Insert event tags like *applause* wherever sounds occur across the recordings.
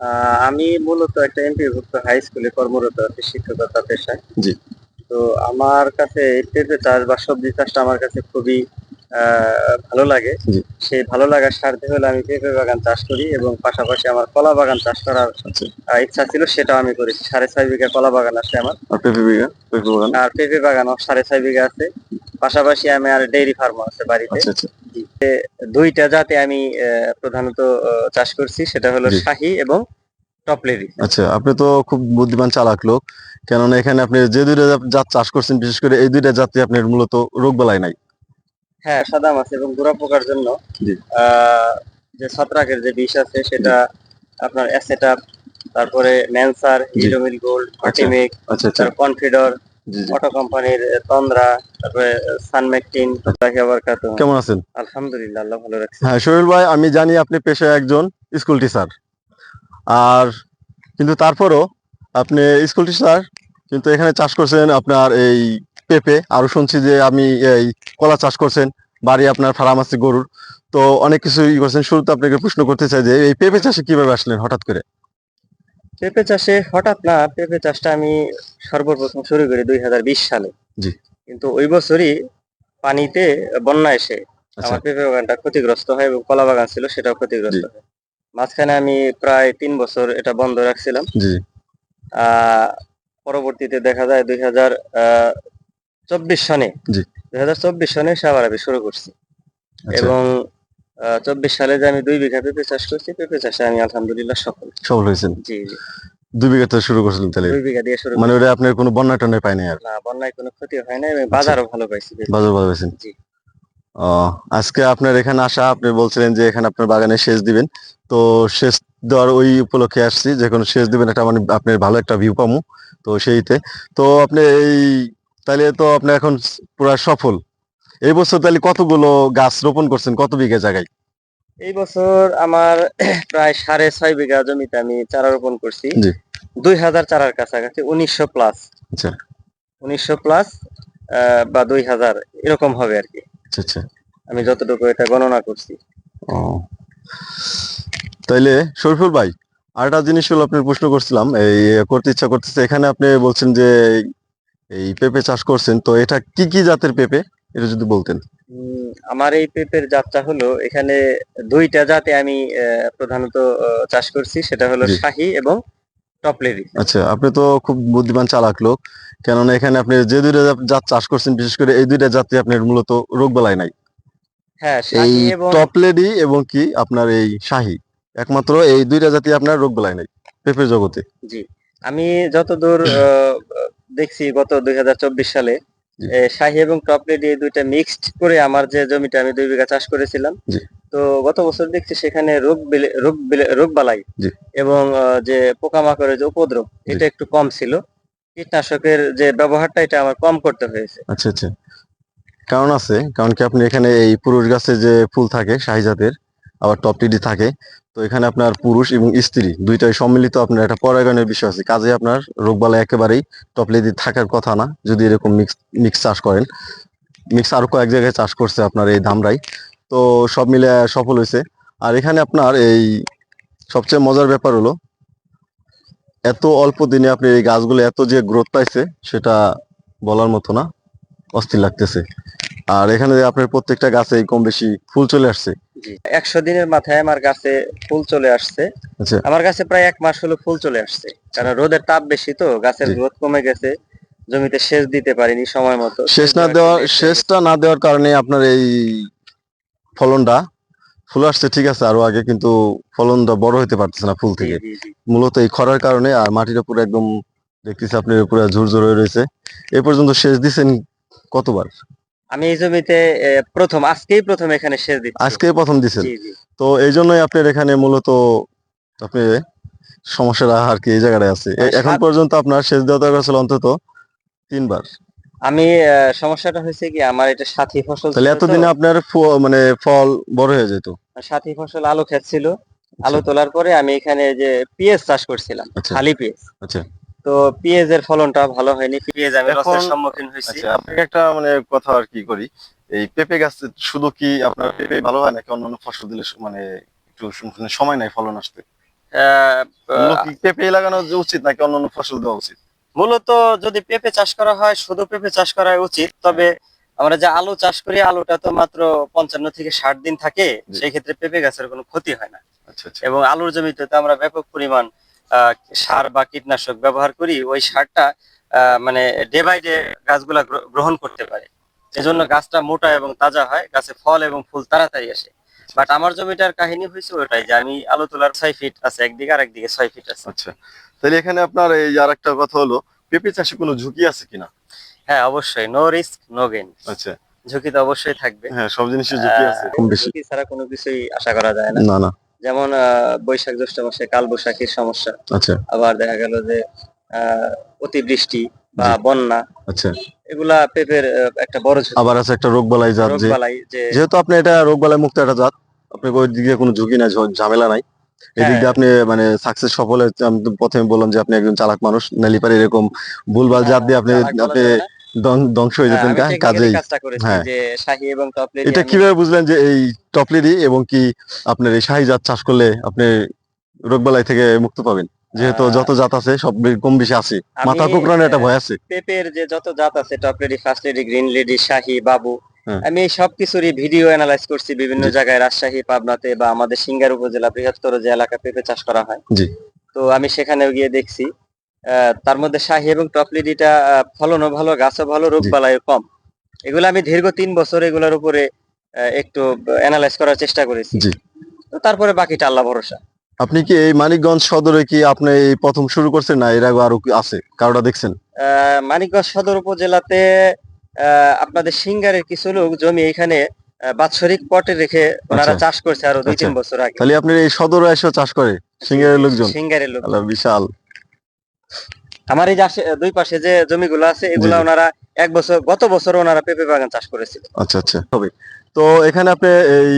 আহ, আমি মূলত একটা এমপিভুক্ত হাই স্কুলে কর্মরত আছি শিক্ষকতা পেশায় জি। তো আমার কাছে পেঁপে চাষ বা সবজি চাষটা আমার কাছে খুবই ভালো লাগে। সেই ভালো লাগার স্বার্থে হলে আমি পেঁপে বাগান চাষ করি এবং পাশাপাশি আমার কলা বাগান চাষ করার আচ্ছা। ইচ্ছা ছিল সেটাও আমি করেছি। সাড়ে ছয় বিঘা কলা বাগান আছে আমার। আর পেঁপে বিঘা? বাগান? আর পেঁপে বাগানও সাড়ে ছয় বিঘা আছে। পাশাপাশি আমি আর ডেইরি ফার্ম আছে বাড়িতে। আচ্ছা আচ্ছা। দুইটা জাতে আমি প্রধানত চাষ করছি। সেটা হলো। শাহী এবং টপলেরি আচ্ছা আপনি তো খুব বুদ্ধিমান চালাক লোক। কেননা এখানে আপনি যে দুইটা জাত- জাত চাষ করছেন বিশেষ করে এই দুইটা জাতি আপনার মূলত রোগ বালাই নাই। হ্যাঁ সাদা মাছ এবং গুড়া পোকার জন্য যে ছত্রাকের যে বিষ আছে সেটা আপনার অ্যাসেটাপ তারপরে ম্যানসার হিডোমিল গোল্ড ফার্টিমেক আচ্ছা আচ্ছা। কনফিডর অটো কোম্পানির তন্দ্রা তারপরে সানমেকটিন আবার কাতো কেমন আছেন? আলহামদুলিল্লাহ আল্লাহ ভালো রাখছে। হ্যাঁ শরীর ভাই আমি জানি আপনি পেশায় একজন স্কুল টিচার। আর কিন্তু তারপরও আপনি স্কুল টিচার কিন্তু এখানে চাষ করছেন আপনার এই পেঁপে আরও শুনছি যে আমি এই কলা চাষ করছেন বাড়ি আপনার ফার্ম আছে গরুর। তো অনেক কিছু ই করছেন শুরুতে আপনাকে প্রশ্ন করতে চাই যে এই পেঁপে চাষে কীভাবে আসলেন হঠাৎ করে? পেঁপে চাষে হঠাৎ না পেঁপে চাষটা আমি সর্বপ্রথম শুরু করি দুই হাজার বিশ সালে। জি। কিন্তু ওই বছরই পানিতে বন্যা এসে আচ্ছা। আমার পেঁপে বাগানটা ক্ষতিগ্রস্ত হয় এবং কলা বাগান ছিল সেটাও ক্ষতিগ্রস্ত হয়। মাঝখানে আমি প্রায় তিন বছর এটা বন্ধ রাখছিলাম। আহ পরবর্তীতে দেখা যায় দুই হাজার চব্বিশ সনে। দুই হাজার চব্বিশ সনে সে আবার আমি শুরু করছি। আচ্ছা। এবং চব্বিশ সালে যে আমি দুই বিঘা পেঁপে চাষ করছি পেঁপে চাষে আমি আলহামদুলিল্লাহ সফল। সফল হয়েছেন? জি জি। দুই বিঘা থেকে শুরু করছিলেন তাহলে? দুই বিঘা দিয়ে শুরু মানে ওটা আপনার কোনো বন্যা পায়নি আর? না বন্যায় কোনো ক্ষতি হয় না এবং বাজারও ভালো পাইছি বাজার ভালো হয়েছেন জি। ও আজকে আপনার এখানে আসা আপনি বলছিলেন যে এখানে আপনার বাগানে সেচ দিবেন। তো সেচ দেওয়ার ওই উপলক্ষে আসছি যে কোনো সেচ দিবেন একটা মানে আপনার ভালো একটা ভিউ পামু। তো সেইতে। তো আপনি এই তাহলে তো আপনি এখন পুরা সফল। এই বছর তাহলে কতগুলো গাছ রোপণ করছেন? কত বিঘা জায়গায়? এই বছর আমার *clears throat* প্রায় সাড়ে ছয় বিঘা জমিতে আমি চারা রোপণ করছি। দুই হাজার চারার কাছাকাছি উনিশশো প্লাস আচ্ছা। উনিশশো প্লাস বা দুই হাজার এরকম হবে আর কি। আচ্ছা আচ্ছা। আমি যতটুকু এটা গণনা করছি। তাইলে শরীফুল ভাই আরেকটা জিনিস হলো আপনার প্রশ্ন করছিলাম এই করতে ইচ্ছা করতেছে এখানে আপনি বলছেন যে এই পেঁপে চাষ করছেন তো এটা কি কি জাতের পেঁপে? এটা যদি বলতেন। আমার এই পেঁপের জাতটা হলো এখানে দুইটা জাতে আমি প্রধানত চাষ করছি সেটা হলো শাহী এবং টপলেরি আচ্ছা আপনি তো খুব বুদ্ধিমান চালাক লোক কেননা এখানে আপনি যে দুইটা জাত- চাষ করছেন বিশেষ করে এই দুইটা জাতি আপনার মূলত রোগ বালাই নাই। হ্যাঁ এই শাহী এবং কি আপনার এই শাহী একমাত্র এই দুইটা জাতি আপনার রোগ বালাই নাই পেঁপের জগতে। জি আমি যতদূর দেখছি গত দুই হাজার চব্বিশ সালে। শাহী এবং টপলেডি এই দুইটা মিক্সড করে আমার যে জমিটা আমি দুই বিঘা চাষ করেছিলাম। তো গত বছর দেখছি সেখানে রোগ বিলে- রোগ বিলে- রোগ বালাই এবং যে পোকামাকড়ের যে উপদ্রব এটা একটু কম ছিল। কীটনাশকের যে ব্যবহারটা এটা আমার কম করতে হয়েছে। আচ্ছা আচ্ছা। কারণ আছে কারণ কি আপনি এখানে এই পুরুষ গাছে যে ফুল থাকে শাহী জাতের আবার টপ টিডি থাকে। তো এখানে আপনার পুরুষ এবং স্ত্রী দুইটাই সম্মিলিত আপনার একটা পরাগায়নের বিষয় আছে। কাজে আপনার রোগবালা একেবারেই টপ লেডি থাকার কথা না, যদি এরকম মিক্স মিক্স চাষ করেন। মিক্স আরও কয়েক জায়গায় চাষ করছে আপনার এই ধামরাই। তো সব মিলে সফল হয়েছে। আর এখানে আপনার এই সবচেয়ে মজার ব্যাপার হলো, এত অল্প দিনে আপনি এই গাছগুলো এত যে গ্রোথ পাইছে, সেটা বলার মতো না, অস্থির লাগতেছে। আর এখানে আপনার প্রত্যেকটা গাছে কম বেশি ফুল চলে আসছে। একশো দিনের মাথায় আমার গাছে ফুল চলে আসছে। আচ্ছা। আমার গাছে প্রায় এক মাস হলো ফুল চলে আসছে। কারণ রোদের তাপ বেশি তো গাছের। গ্রোথ কমে গেছে। জমিতে সেচ দিতে পারিনি সময় মতো। শেষ না দেওয়ার শেষটা না দেওয়ার কারণে আপনার এই ফলনটা ফুল আসছে ঠিক আছে আরও আগে কিন্তু ফলনটা বড় হতে পারতেছে না ফুল থেকে। মূলত এই খরার কারণে আর মাটিটা পুরো একদম দেখতেছি আপনি পুরো ঝুরঝুর হয়ে রয়েছে। এ পর্যন্ত সেচ দিছেন কতবার? আমি এই জমিতে প্রথম আজকেই প্রথম এখানে সেচ দিচ্ছি। আজকে প্রথম দিছেন তো এই জন্যই আপনার এখানে মূলত আপনি সমস্যাটা আর কি এই জায়গাটায় আছে? মানে এখন পর্যন্ত আপনার সেচ দেওয়া দরকার ছিল অন্তত তিনবার। আমি সমস্যাটা হয়েছে কি আমার এটা সাথী ফসল তাহলে এতদিনে আপনার মানে ফল বড় হয়ে যেত। সাথী ফসল আলু ক্ষেত ছিল। আলু তোলার পরে আমি এখানে যে পিএস চাষ করছিলাম আচ্ছা। খালি পিএস। আচ্ছা। তো এর ফলনটা ভালো হয়নি। পিএস আমি লসের সম্মুখীন হয়েছি। আচ্ছা আপনাকে একটা মানে কথা আর কি করি। এই পেঁপে গাছ শুধু কি আপনার পেঁপে ভালো হয় নাকি অন্যান্য ফসল দিলে মানে একটু সময় নাই ফলন আসতে? আহ, পেঁপে লাগানো উচিত নাকি অন্যান্য ফসল দেওয়া উচিত? মূলত যদি পেঁপে চাষ করা হয় শুধু পেঁপে চাষ করা উচিত। তবে আমরা যে আলু চাষ করি আলুটা তো মাত্র পঞ্চান্ন থেকে ষাট দিন থাকে। সেই ক্ষেত্রে পেঁপে গাছের কোনো ক্ষতি হয় না। আচ্ছা আচ্ছা। এবং আলুর জমিতে তো আমরা ব্যাপক পরিমাণ সার বা কীটনাশক ব্যবহার করি ওই সারটা আহ, মানে ডে বাই ডে গাছগুলা গ্রহণ করতে পারে। এজন্য গাছটা মোটা এবং তাজা হয় গাছে ফল এবং ফুল তাড়াতাড়ি আসে। বাট আমার জমিটার কাহিনী হয়েছে ওটাই যে আমি আলু তোলার ছয় ফিট আছে একদিকে আর একদিকে ছয় ফিট আছে। আচ্ছা তাহলে এখানে আপনার এই আর একটা কথা হলো পেঁপে চাষে কোনো ঝুঁকি আছে কিনা? হ্যাঁ অবশ্যই নো রিস্ক নো গেইন আচ্ছা। ঝুঁকি তো অবশ্যই থাকবে। হ্যাঁ সব জিনিসের ঝুঁকি আছে। কম বেশি। ঝুঁকি ছাড়া কোনো কিছুই আশা করা যায় না। না না। যেমন বৈশাখ জ্যৈষ্ঠ মাসে কাল বৈশাখীর সমস্যা। আচ্ছা। আবার দেখা গেল যে অতিবৃষ্টি বা বন্যা। আচ্ছা। এগুলা পেঁপের একটা বড় আবার আছে একটা রোগ বালাই জাত যে যেহেতু আপনি এটা রোগ বালাই মুক্ত একটা জাত আপনি ওই দিকে কোনো ঝুঁকি নাই ঝামেলা নাই। এদিক দিয়ে হ্যাঁ। আপনি মানে সাকসেস সফল প্রথমে বললাম যে আপনি একজন চালাক মানুষ নালিপারে এরকম ভুলভাল জাত দিয়ে আপনি আপনি ধ্বংস হয়ে যেতেন কাজেই হ্যাঁ। এবং এটা কীভাবে বুঝলেন যে এই টপলেরি এবং কি আপনার এই শাহী জাত চাষ করলে আপনি রোগবালাই থেকে মুক্ত পাবেন যেহেতু যত জাত আছে সব কম বেশি আছে মাথা একটা ভয় আছে পেঁপের যে যত জাত আছে ফার্স্ট লেডি গ্রিন লেডি শাহী বাবু হ্যাঁ। আমি এই সব ভিডিও অ্যানালাইজ করছি বিভিন্ন জায়গায় রাজশাহী পাবনাতে বা আমাদের সিঙ্গার উপজেলা বৃহত্তর যে এলাকা পেঁপে চাষ করা হয়। তো আমি সেখানেও গিয়ে দেখছি তার মধ্যে শাহী এবং টপ লেডিটা ফলনও ভালো গাছও ভালো রোগ জি। কম। এগুলো আমি দীর্ঘ তিন বছর এগুলোর উপরে আহ, একটু অ্যানালাইজ করার চেষ্টা করেছি। তো তারপরে বাকিটা আল্লাহ ভরসা। আপনি কি এই মানিকগঞ্জ সদরে কি আপনি এই প্রথম শুরু করছেন না এর আগে আরও কি আছে? কারোটা দেখছেন? মানিকগঞ্জ সদর উপজেলাতে আহ, আপনাদের সিঙ্গারের কিছু লোক জমি এখানে বাৎসরিক পটে রেখে ওনারা আচ্ছা। চাষ করছে আরও দুই তিন আচ্ছা। বছর আগে। তাহলে আপনি এই সদরে এসেও চাষ করে সিঙ্গারের লোকজন? সিঙ্গারের লোক বিশাল। আমার এই যে দুই পাশে যে জমিগুলো আছে এগুলা ওনারা এক বছর গত বছর ওনারা পেঁপে বাগান চাষ করেছিল। আচ্ছা আচ্ছা। হবে তো এখানে আপনি এই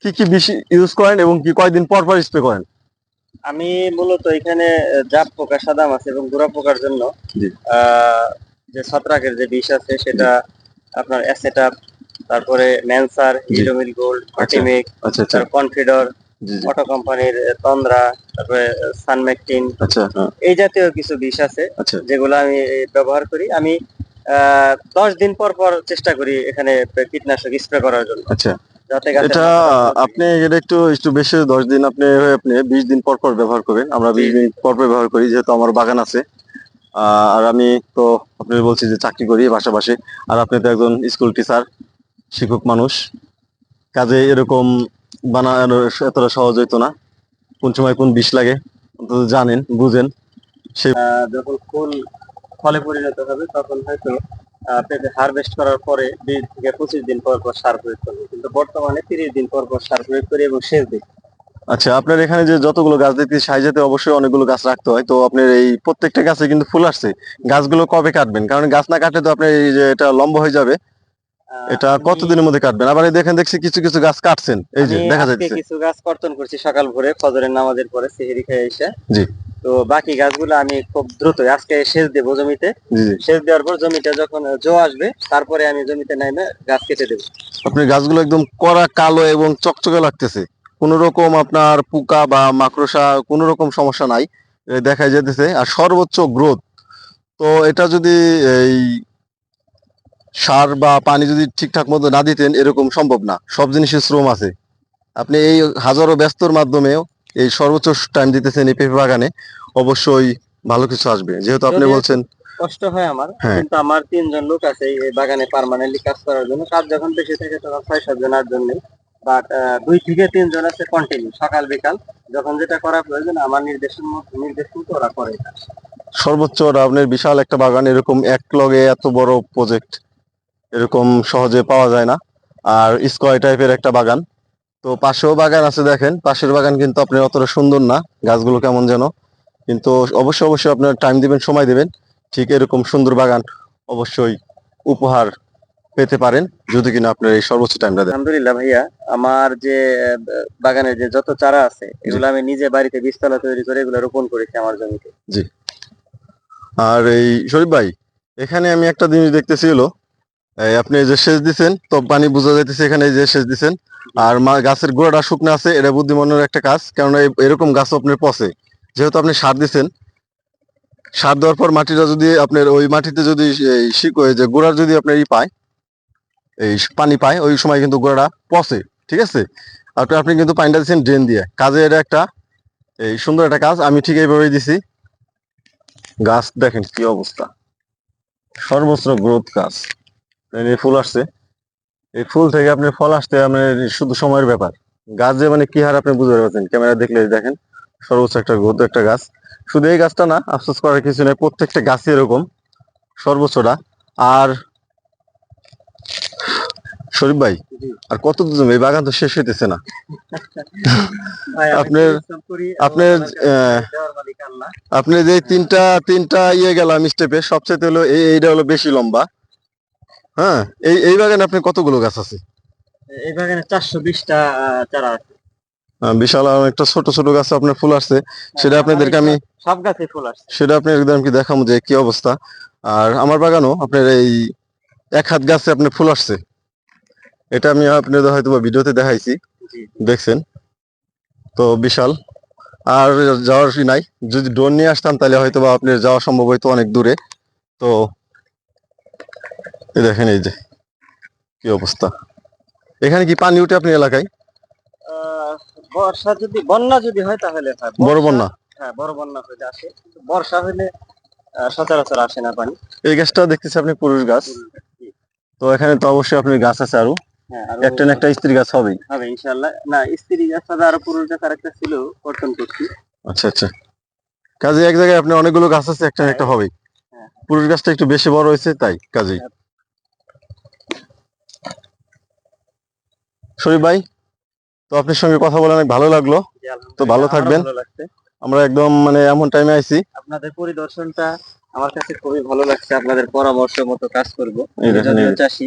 কি কি বেশি ইউজ করেন এবং কি কয়দিন পর পর স্প্রে করেন? আমি মূলত এখানে জাপ পোকা সাদা মাছ এবং গোড়া পোকার জন্য যে ছত্রাকের যে বিষ আছে সেটা আপনার অ্যাসেটাপ তারপরে ম্যানসার। হিলোমিল গোল্ড ফার্টিমিক আচ্ছা আচ্ছা। কনফিডর অটো কোম্পানির তন্দ্রা তারপরে সানমেকটিন আচ্ছা। এই জাতীয় কিছু বিষ আছে আচ্ছা। যেগুলো আমি ব্যবহার করি। আমি দশ দিন পর পর চেষ্টা করি এখানে কীটনাশক স্প্রে করার জন্য। আচ্ছা। এটা আপনি এটা একটু একটু বেশি দশ দিন আপনি আপনি বিশ দিন পর পর ব্যবহার করবেন। আমরা বিশ দিন পর পর ব্যবহার করি যেহেতু আমার বাগান আছে। আহ, আর আমি তো আপনি বলছি যে চাকরি করি পাশাপাশি। আর আপনি তো একজন স্কুল টিচার শিক্ষক মানুষ। কাজে এরকম বানানো এতটা সহজ হইতো না। কোন সময় কোন বিষ লাগে জানেন, বুঝেন। সে যখন ফুল ফলে পরিণত হবে, তখন হয়তো পেঁপে হারভেস্ট করার পরে বিশ থেকে পঁচিশ দিন পর পর সার প্রয়োগ করবে। কিন্তু বর্তমানে তিরিশ দিন পর পর সার প্রয়োগ করি এবং সেচ দিই আচ্ছা আপনার এখানে যে যতগুলো গাছ দেখতে সাইজেতে অবশ্যই অনেকগুলো গাছ রাখতে হয়। তো আপনার এই প্রত্যেকটা গাছে কিন্তু ফুল আসছে। গাছগুলো কবে কাটবেন? কারণ গাছ না কাটলে তো আপনার এই যে এটা লম্বা হয়ে যাবে। এটা কতদিনের মধ্যে কাটবেন? আবার দেখেন দেখছি কিছু কিছু গাছ কাটছেন। এই যে দেখা যাচ্ছে। কিছু গাছ কর্তন করছি সকাল ভোরে ফজরের নামাজের পরে সেহেরি খেয়ে এসে। জি। তো বাকি গাছগুলো আমি খুব দ্রুত আজকে সেচ দেবো জমিতে। সেচ দেওয়ার পর জমিটা যখন জো আসবে তারপরে আমি জমিতে নাইমে গাছ কেটে দেবো। আপনার গাছগুলো একদম কড়া কালো এবং চকচকে লাগতেছে। কোনো রকম আপনার পোকা বা মাকড়সা কোনো রকম সমস্যা নাই। দেখা যেতেছে আর সর্বোচ্চ গ্রোথ। তো এটা যদি এই সার বা পানি যদি ঠিকঠাক মতো না দিতেন এরকম সম্ভব না। সব জিনিসের শ্রম আছে। আপনি এই হাজারো ব্যস্তর মাধ্যমেও এই সর্বোচ্চ টাইম দিতেছেন এই পেঁপে বাগানে অবশ্যই ভালো কিছু আসবে। যেহেতু আপনি বলছেন কষ্ট হয় আমার হ্যাঁ। কিন্তু আমার তিনজন লোক আছে এই বাগানে পার্মানেন্টলি কাজ করার জন্য। কাজ যখন বেশি থাকে তখন ছয় সাত জন আট জন নেই। বাট দুই থেকে তিনজন আছে কন্টিনিউ সকাল বিকাল। যখন যেটা করা প্রয়োজন আমার নির্দেশের মধ্যে নির্দেশ মতো ওরা করে। সর্বোচ্চ আপনার বিশাল একটা বাগান এরকম এক লগে এত বড় প্রজেক্ট এরকম সহজে পাওয়া যায় না। আর স্কোয়ার টাইপের একটা বাগান। তো পাশেও বাগান আছে দেখেন। পাশের বাগান কিন্তু আপনার অতটা সুন্দর না। গাছগুলো কেমন যেন। কিন্তু অবশ্যই অবশ্যই আপনার টাইম দিবেন সময় দিবেন। ঠিক এরকম সুন্দর বাগান অবশ্যই উপহার পেতে পারেন। যদি কিনা আপনার এই সর্বোচ্চ টাইমটা দেন। আলহামদুলিল্লাহ ভাইয়া আমার যে বাগানের যে যত চারা আছে এগুলো আমি নিজে বাড়িতে বীজতলা তৈরি করে এগুলো রোপণ করেছি আমার জমিতে। জি। আর এই শরীফ ভাই এখানে আমি একটা জিনিস দেখতেছি হলো আপনি যে সেচ দিচ্ছেন তো পানি বোঝা যাইতেছে এখানে যে সেচ দিচ্ছেন আর গাছের গোড়াটা শুকনো আছে, এটা বুদ্ধিমানের একটা কাজ, কেননা এরকম গাছ আপনার পচে। যেহেতু আপনি সার দিচ্ছেন সার দেওয়ার পর মাটিটা যদি আপনার ওই মাটিতে যদি শিক যে গোড়ার যদি আপনার ই পায়, এই পানি পায়, ওই সময় কিন্তু গোড়াটা পচে, ঠিক আছে? আর আপনি কিন্তু পানিটা দিচ্ছেন ড্রেন দিয়ে। কাজে এটা একটা, এই সুন্দর একটা কাজ, আমি ঠিক এইভাবেই দিছি। গাছ দেখেন কি অবস্থা। সর্বোচ্চ গ্রোথ গাছ ফুল আসছে। এই ফুল থেকে আপনি ফল আসতে আপনার শুধু সময়ের ব্যাপার। গাছ যে মানে কি হার আপনি বুঝতে পারছেন ক্যামেরা দেখলে দেখেন সর্বোচ্চ একটা গ্রোথ একটা গাছ। শুধু এই গাছটা না আফসোস করার কিছু নেই প্রত্যেকটা গাছই এরকম সর্বোচ্চটা। আর শরীফ ভাই আর কত জমি এই বাগান তো শেষ হইতেছে না। আপনার- আপনার। আপনি যে তিনটা তিনটা ইয়ে গেলাম স্টেপে সবচেয়ে হলো এই এইটা হলো বেশি লম্বা। হ্যাঁ এই এই বাগানে আপনি কতগুলো গাছ আছে? এই বাগানে চারশো বিশটা চারা আছে। বিশাল অনেকটা ছোট ছোট গাছে আপনার ফুল আসছে। সেটা আপনাদেরকে আমি সব গাছে ফুল আসছে। সেটা আপনি একদম কি দেখাবো যে কি অবস্থা। আর আমার বাগানও আপনার এই এক হাত গাছে আপনার ফুল আসছে। এটা আমি আপনাদের হয়তো ভিডিওতে দেখাইছি। দেখছেন? তো বিশাল। আর যাওয়ার নাই। যদি ড্রোন নিয়ে আসতাম তাহলে হয়তো বা আপনার যাওয়া সম্ভব হয়তো অনেক দূরে। তো এই দেখেন এই যে কি অবস্থা? এখানে কি পানি উঠে আপনি এলাকায়? বর্ষা যদি বন্যা যদি হয় তাহলে বড় বন্যা? হ্যাঁ বড় বন্যা হলে আসে। বর্ষা হলে সচরাচর আসে না পানি। এই গাছটা দেখতেছি আপনি পুরুষ গাছ। তো এখানে তো অবশ্যই আপনি গাছ আছে আরও। হ্যাঁ একটা না একটা স্ত্রী গাছ হবেই। হবে ইনশাল্লাহ না স্ত্রী গাছ হবে আরও পুরুষ গাছ আরেকটা ছিল কর্তন করছি। আচ্ছা আচ্ছা। কাজে এক জায়গায় আপনি অনেকগুলো গাছ আছে একটা একটা হবেই। হ্যাঁ। পুরুষ গাছটা একটু বেশি বড় হয়েছে তাই কাজেই। শরীফ ভাই তো আপনার সঙ্গে কথা বলে অনেক ভালো লাগল। তো ভালো থাকবেন। আমরা একদম মানে এমন টাইমে আইছি। আপনাদের পরিদর্শনটা আমার কাছে খুবই ভালো লাগছে। আপনাদের পরামর্শ মতো কাজ করব। চাষি